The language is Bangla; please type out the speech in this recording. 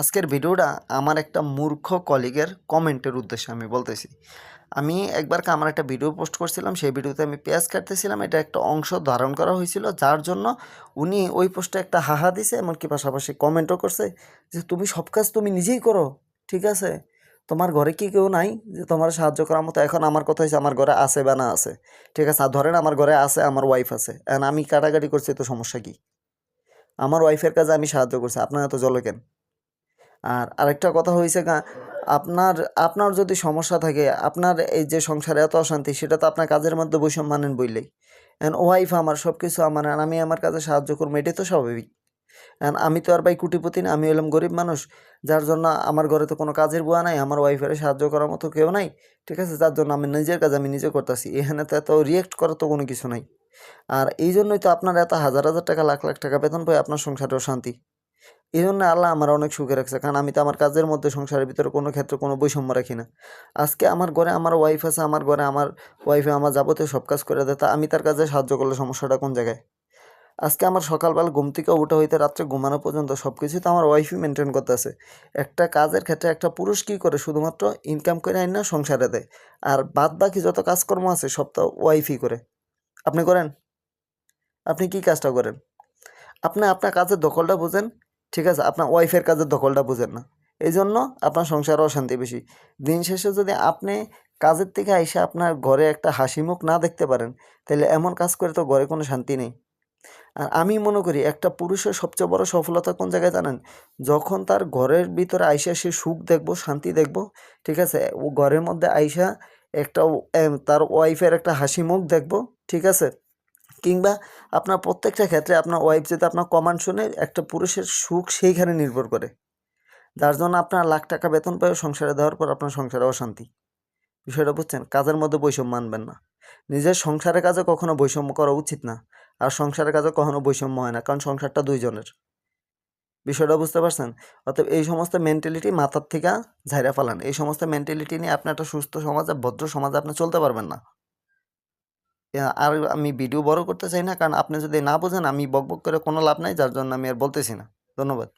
আজকের ভিডিওটা আমার একটা মূর্খ কলিগের কমেন্টের উদ্দেশ্যে আমি বলতেছি। আমি একবারকে আমার একটা ভিডিও পোস্ট করছিলাম, সেই ভিডিওতে আমি পেঁয়াজ কাটতেছিলাম, এটা একটা অংশ ধারণ করা হয়েছিল, যার জন্য উনি ওই পোস্টে একটা হাহা দিছে, এমনকি পাশাপাশি কমেন্টও করছে যে, তুমি সব কাজ তুমি নিজেই করো, ঠিক আছে? তোমার ঘরে কি কেউ নাই যে, তোমার সাহায্য করার মতো? এখন আমার কথা হয়েছে আমার ঘরে আছে বা না আছে। ঠিক আছে ধরেন আমার ঘরে আছে, আমার ওয়াইফ আছে। এখন আমি কাটাকাটি করছি, তো সমস্যা কি? আমার ওয়াইফের কাজে আমি সাহায্য করছি, আপনার এত জলে কেন আর আরেকটা কথা হয়েছে গা, আপনার আপনার যদি সমস্যা থাকে, আপনার এই যে সংসারে এত অশান্তি, সেটা তো আপনার কাজের মধ্যে বৈষম্য মানেন বললেই এখন ওয়াইফ আমার সব কিছু আমার আর আমি আমার কাজে সাহায্য করব, এটাই তো স্বাভাবিক। এখন আমি তো আর ভাই কুটিপতি না, আমি হলাম গরিব মানুষ, যার জন্য আমার ঘরে তো কোনো কাজের বুয়া নাই, আমার ওয়াইফের সাহায্য করার মতো কেউ নাই, ঠিক আছে? যার জন্য আমি নিজের কাজ আমি নিজে করতেছি, এখানে তো এত রিয়েক্ট করার তো কোনো কিছু নাই। আর এই জন্যই তো আপনার এত হাজার হাজার টাকা, লাখ লাখ টাকা বেতন পাই আপনার সংসারেও শান্তি এই জন্য আল্লাহ আমার অনেক সুখে রাখছে, কারণ আমি তো আমার কাজের মধ্যে সংসারের ভিতরে কোনো ক্ষেত্রে কোনো বৈষম্য রাখি না। আজকে আমার ঘরে আমার ওয়াইফ আছে, আমার ঘরে আমার ওয়াইফে আমার যাবতীয় সব কাজ করে দেয়, তা আমি তার কাজে সাহায্য করলে সমস্যাটা কোন জায়গায়? আজকে আমার সকালবেলা ঘুম থেকে উঠে হইতে রাত্রে ঘুমানো পর্যন্ত সব কিছুই তো আমার ওয়াইফই মেনটেন করতেছে। একটা কাজের ক্ষেত্রে একটা পুরুষ কী করে? শুধুমাত্র ইনকাম করে আইন না সংসারে দেয়, আর বাদ বাকি যত কাজকর্ম আছে সব তো ওয়াইফই করে। আপনি করেন? আপনি কি কাজটা করেন? আপনি আপনার কাজের দখলটা বুঝেন ঠিক আছে? আপনার ওয়াইফের কাজের দখলটা বুঝেন না। এই জন্য আপনার সংসারে অশান্তি বেশি। দিন শেষে যদি আপনি কাজের থেকে এসে আপনার ঘরে একটা হাসি মুখ না দেখতে পারেন, তাহলে এমন কাজ করে তো ঘরে কোনো শান্তি নেই। আর আমি মনে করি একটা পুরুষের সবচেয়ে বড় সফলতা কোন জায়গায় জানেন? যখন তার ঘরের ভিতরে আইসা সে সুখ দেখব, শান্তি দেখব, ঠিক আছে? ও ঘরের মধ্যে আইসা একটা তার ওয়াইফের একটা হাসি মুখ দেখব, ঠিক আছে? কিংবা আপনার প্রত্যেকটা ক্ষেত্রে আপনার ওয়াইফ যদি আপনার কমান্ড শুনে একটা পুরুষের সুখ সেইখানে নির্ভর করে। যার জন্য আপনার লাখ টাকা বেতন পায়, সংসারে দেওয়ার পর আপনার সংসারে অশান্তি। বিষয়টা বুঝছেন? কাজের মধ্যে বৈষম্য মানবেন না। নিজের সংসারের কাজে কখনো বৈষম্য করা উচিত না। আর সংসারের কাজে কখনো বৈষম্য হয় না, কারণ সংসারটা দুইজনের। বিষয়টা বুঝতে পারছেন? অতএব এই সমস্ত মেন্টালিটি মাথার থেকে ঝাইরা ফালান এই সমস্ত মেন্টালিটি নিয়ে আপনি একটা সুস্থ সমাজে, ভদ্র সমাজে আপনি চলতে পারবেন না। আর আমি ভিডিও বড় করতে চাই না, কারণ আপনি যদি না বোঝেন, আমি বকবক করে কোনো লাভ নাই, যার জন্য আমি আর বলতেছি না। ধন্যবাদ।